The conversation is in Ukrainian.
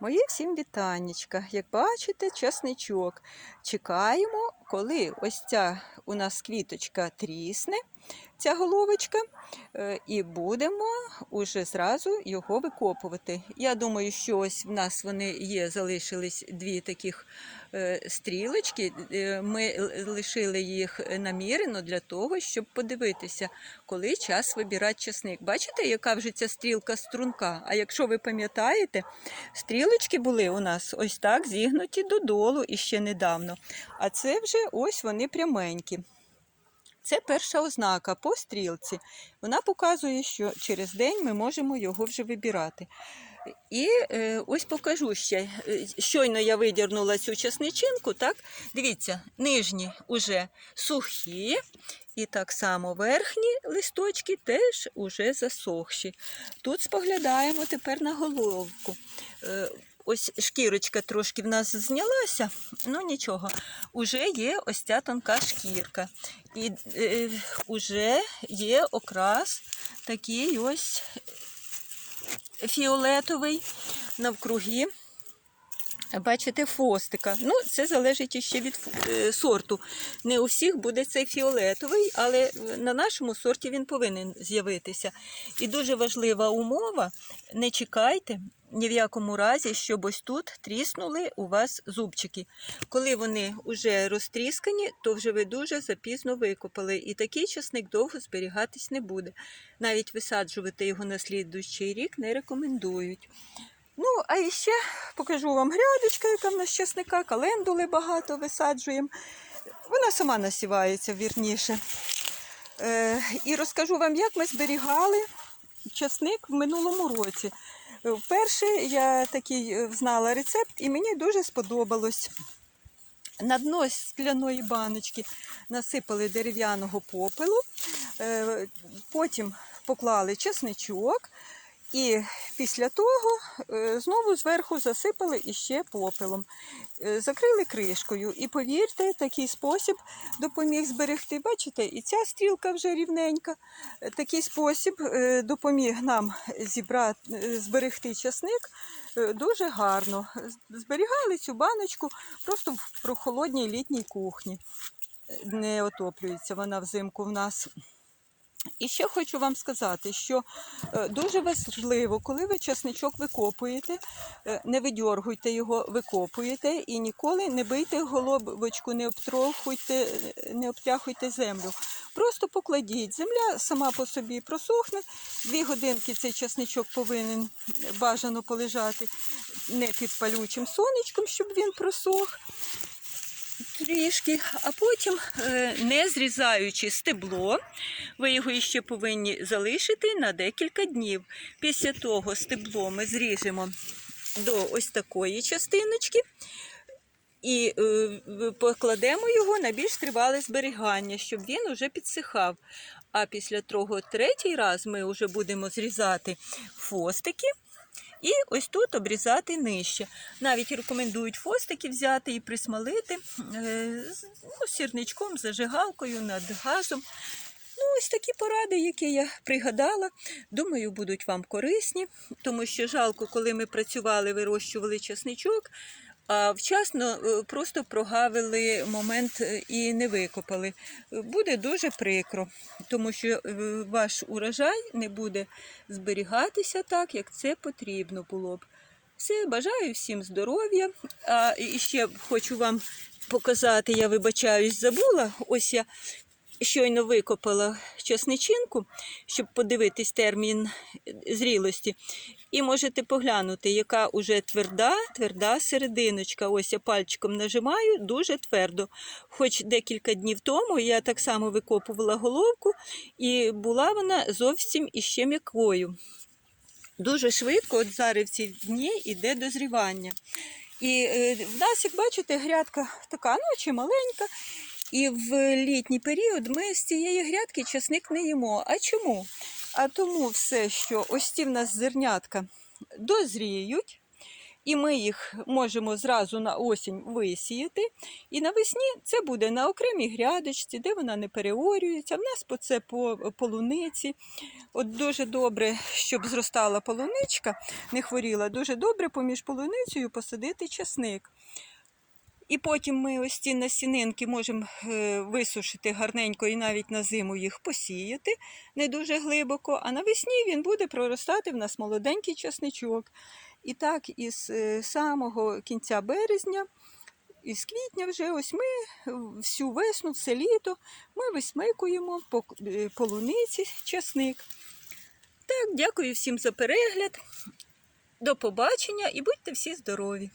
Мої всім вітаннячка. Як бачите, часничок. Чекаємо, коли ось ця у нас квіточка трісне, ця головочка, е, і будемо уже зразу його викопувати. Я думаю, що ось в нас вони є, залишились дві таких стрілочки. Е, Ми лишили їх намірено для того, щоб подивитися, коли час вибирати часник. Бачите, яка вже ця стрілка струнка? А якщо ви пам'ятаєте, стрілочки були у нас ось так зігнуті додолу іще недавно. А це вже ось вони пряменькі. Це перша ознака по стрілці. Вона показує, що через день ми можемо його вже вибирати. І е, ось покажу ще. Е, Щойно я видірнула цю часничинку, так? Дивіться, нижні уже сухі, і так само верхні листочки теж уже засохші. Тут споглядаємо тепер на головку. Е, Ось шкірочка трошки в нас знялася, ну нічого, уже є ось ця тонка шкірка. І е, уже є окрас такий ось фіолетовий навкруги. Бачите, фостика. Ну, це залежить ще від е, сорту. Не у всіх буде цей фіолетовий, але на нашому сорті він повинен з'явитися. І дуже важлива умова: не чекайте ні в якому разі, щоб ось тут тріснули у вас зубчики. Коли вони вже розтріскані, то вже ви дуже запізно викопали. І такий часник довго зберігатись не буде. Навіть висаджувати його на слідуючий рік не рекомендують. Ну, а іще покажу вам грядочка, яка в нас часника, календули багато висаджуємо. Вона сама насівається вірніше. Е, і розкажу вам, як ми зберігали часник в минулому році. Вперше я такий е, знала рецепт, і мені дуже сподобалось. На дно скляної баночки насипали дерев'яного попелу, е, потім поклали чесничок, і після того е, знову зверху засипали іще попелом. Е, Закрили кришкою. І повірте, такий спосіб допоміг зберегти. Бачите, і ця стрілка вже рівненька. Е, Такий спосіб допоміг нам зібрати, зберегти часник дуже гарно. Зберігали цю баночку просто в прохолодній літній кухні. Не отоплюється вона взимку в нас. І ще хочу вам сказати, що е, дуже важливо, коли ви часничок викопуєте, е, не видьоргуйте його, викопуєте і ніколи не бийте головочку, не обтрохуйте, е, не обтряхуйте землю. Просто покладіть. Земля сама по собі просохне. Дві годинки цей часничок повинен бажано полежати не під палючим сонечком, щоб він просох трішки, а потім, е, не зрізаючи стебло, ви його ще повинні залишити на декілька днів. Після того стебло ми зріжемо до ось такої частиночки. І е, покладемо його на більш тривале зберігання, щоб він уже підсихав. А після того третій раз ми вже будемо зрізати фостики і ось тут обрізати нижче. Навіть рекомендують фостики взяти і присмалити е, ну, сірничком, зажигалкою над газом. Ну, ось такі поради, які я пригадала, думаю, будуть вам корисні, тому що жалко, коли ми працювали, вирощували часничок, а вчасно е, просто прогавили момент е, і не викопали. Е, Буде дуже прикро, тому що ваш урожай не буде зберігатися так, як це потрібно було б. Все, бажаю всім здоров'я. А і ще хочу вам показати, я вибачаюсь, забула. Ось я щойно викопала часничинку, щоб подивитись термін зрілості. І можете поглянути, яка уже тверда, тверда серединочка. Ось я пальчиком нажимаю, дуже твердо. Хоч декілька днів тому я так само викопувала головку, і була вона зовсім іще м'якою. Дуже швидко, от зараз в ці дні йде дозрівання. І е, в нас, як бачите, грядка така, ну чи маленька. І в літній період ми з цієї грядки часник не їмо. А чому? А тому все, що ось ці в нас зернятка дозріють. І ми їх можемо зразу на осінь висіяти. І навесні це буде на окремій грядочці, де вона не переорюється. В нас по це по полуниці. От дуже добре, щоб зростала полуничка, не хворіла. Дуже добре поміж полуницею посадити часник. І потім ми ось ці насінинки можемо е, висушити гарненько і навіть на зиму їх посіяти не дуже глибоко, а навесні він буде проростати в нас молоденький часничок. І так, із е, самого кінця березня, із квітня вже ось ми всю весну, все літо ми висмикуємо по е, полуниці часник. Так, дякую всім за перегляд. До побачення і будьте всі здорові!